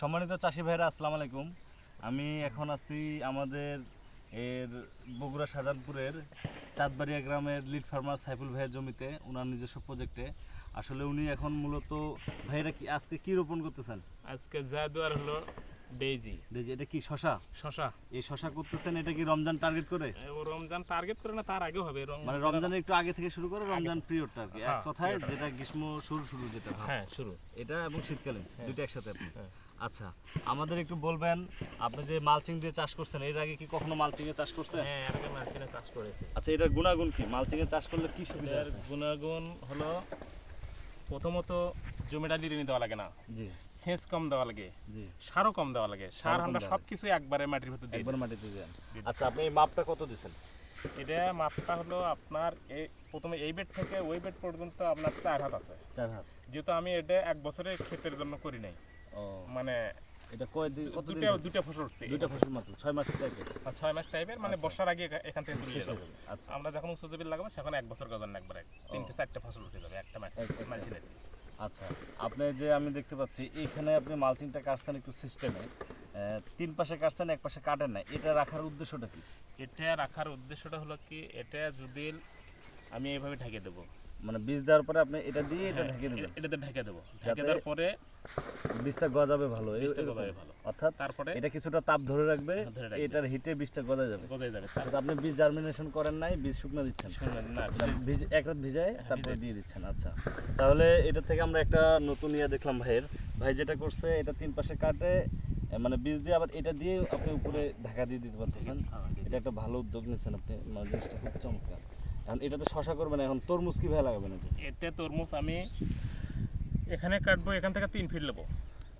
সম্মানিত চাষি ভাইরা আসসালামু আলাইকুম। আমি এখন আছি আমাদের এর বগুড়া শাহজাহানপুরের চাঁদবাড়িয়া গ্রামের লিড ফার্মার সাইফুল ভাইয়ের জমিতে ওনার নিজস্ব প্রজেক্টে। আসলে উনি এখন মূলত ভাইরা কি আজকে কি রোপণ করতেছেন? আজকে যা দেওয়ার হলো এই যে এটা কি শশা? শশা। এই শশা করতেছেন এটা কি রমজান টার্গেট করে? ও রমজান টার্গেট করে না তার আগে হবে। মানে রমজানের একটু আগে থেকে শুরু করে রমজান পিরিয়ডটা আর কি। এক হ্যাঁ, কথায় যেটা গ্রীষ্ম শুরু শুরু যেটা হ্যাঁ। শুরু। এটা এবং শীতকালীন দুটো একসাথে আপনি। হ্যাঁ। আচ্ছা আমাদের একটু বলবেন আপনি যে মালচিং দিয়ে চাষ করছেন এর আগে কি কখনো মালচিং এ চাষ করছেন? হ্যাঁ এর আগে মার্কেটে চাষ করেছি। আচ্ছা এটার গুণাগুণ কি? মালচিং এ চাষ করলে কি সুবিধা গুণাগুণ হলো প্রথমত জমিটা নিড়িনি দেওয়া লাগে না। জি। সেচ কম দেওয়া লাগে সারও কম দেওয়া লাগে। সার আমরা সবকিছু সব কিছু একবারে মাটির ভিতর দিই একবার মাটিতে দেন। আচ্ছা আপনি এই মাপটা কত দিয়েছেন এটা মাপটা হলো আপনার এই প্রথমে এই বেড থেকে ওই বেড পর্যন্ত আপনার চার হাত আছে। চার হাত। যেহেতু আমি এটা এক বছরের ক্ষেতের জন্য করি নাই। মানে এটা কয় দিন কত দুটা দুটা ফসল দুইটা ফসল মাত্র ছয় মাসের টাইপের। আর ছয় মাস টাইপের মানে আচ্ছা। বর্ষার আগে এখান থেকে তুলে যাবে আচ্ছা। আমরা যখন উচ্চ জমির লাগাবো সেখানে এক বছর গজন একবার তিনটে চারটে ফসল উঠে যাবে একটা একটা। মাঝিনে আচ্ছা। আপনি যে আমি দেখতে পাচ্ছি এইখানে আপনি মালচিংটা কাটছেন একটু সিস্টেমে তিন পাশে কাটছেন এক পাশে কাটেন না। এটা রাখার উদ্দেশ্যটা কি? এটা রাখার উদ্দেশ্যটা হলো কি এটা যদি আমি এইভাবে ঢেকে দেবো। মানে বীজ দেওয়ার পরে আপনি এটা দিয়ে এটা হ্যাঁ, ঢেকে দেবেন। এটাতে ঢেকে দেবো। ঢেকে দেওয়ার পরে বীজটা গজাবে ভালো বীজটা গজাবে ভালো। অর্থাৎ তারপরে এটা কিছুটা তাপ ধরে রাখবে হ্যাঁ। এটার হিটে বীজটা গজা যাবে। গজায় যাবে আপনি বীজ জার্মিনেশন করেন নাই বীজ শুকনো দিচ্ছেন। না বীজ- এক রাত ভিজায় তারপরে দিয়ে দিচ্ছেন আচ্ছা। তাহলে এটা থেকে আমরা একটা নতুন ইয়া দেখলাম ভাইয়ের। ভাই যেটা করছে এটা তিন পাশে কাটে মানে বীজ দিয়ে আবার এটা দিয়ে আপনি উপরে ঢাকা দিয়ে দিতে পারতেছেন। হ্যাঁ, এটা একটা ভালো উদ্যোগ নিচ্ছেন আপনি। মানে জিনিসটা খুব চমৎকার। এখন এটাতে শশা করবেন এখন তরমুজ কি ভাই লাগাবেন এটা? এতে তরমুজ আমি এখানে কাটবো এখান থেকে তিন ফিট নেব।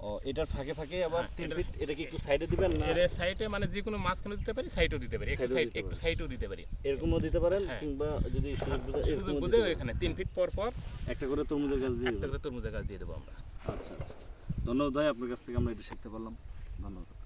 ও এটার ফাঁকে ফাঁকে আবার হ্যাঁ, তিন ফিট এটা কি একটু সাইডে দিবেন না? এর সাইডে মানে যে কোনো মাঝখানে দিতে পারি সাইডও দিতে পারি একটু সাইড একটু সাইডও দিতে পারি। এরকমও দিতে পারেন হ্যাঁ। কিংবা যদি সুযোগ বুঝে শুধু এরকমও বুঝে এখানে তিন ফিট পর পর একটা করে তরমুজের গাছ দিয়ে একটা। করে তরমুজের গাছ দিয়ে দেবো আমরা। আচ্ছা আচ্ছা। ধন্যবাদ ভাই আপনার কাছ থেকে আমরা এটা শিখতে পারলাম। ধন্যবাদ।